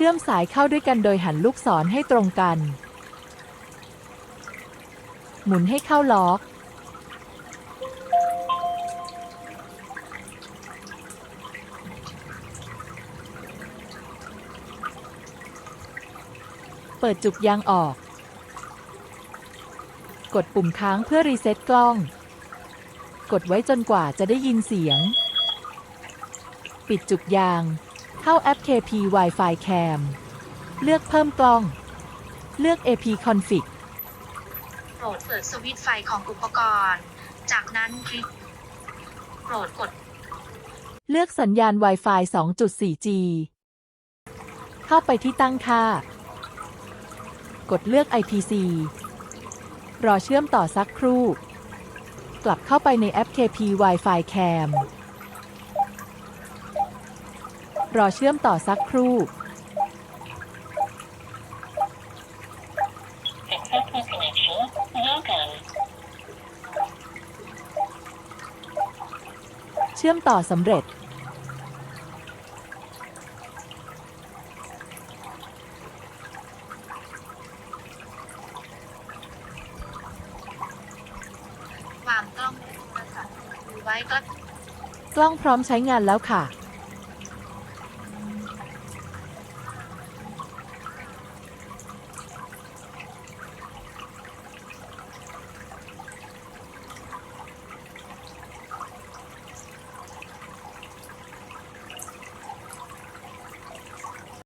ชื่อมสายเข้าด้วยกันโดยหันลูกศรให้ตรงกัน หมุนให้เข้าล็อก เปิดจุกยางออก กดปุ่มค้างเพื่อรีเซ็ตกล้อง กดไว้จนกว่าจะได้ยินเสียง ปิดจุกยาง เข้าแอป KP Wi-Fi Cam เลือกเพิ่มกล้อง เลือก AP Config โปรดเปิดสวิตช์ไฟของอุปกรณ์ จากนั้นคลิกโปรดกด เลือกสัญญาณ Wi-Fi 2.4G เข้าไปที่ตั้งค่า กดเลือก IPC รอเชื่อมต่อสักครู่ กลับเข้าไปในแอป KP Wi-Fi Cam รอเชื่อมต่อสักครู่ Successful connection. Welcome. เชื่อมต่อสำเร็จ วางกล้องโทรศัพท์มือถือไว้ก็ กล้องพร้อมใช้งานแล้วค่ะ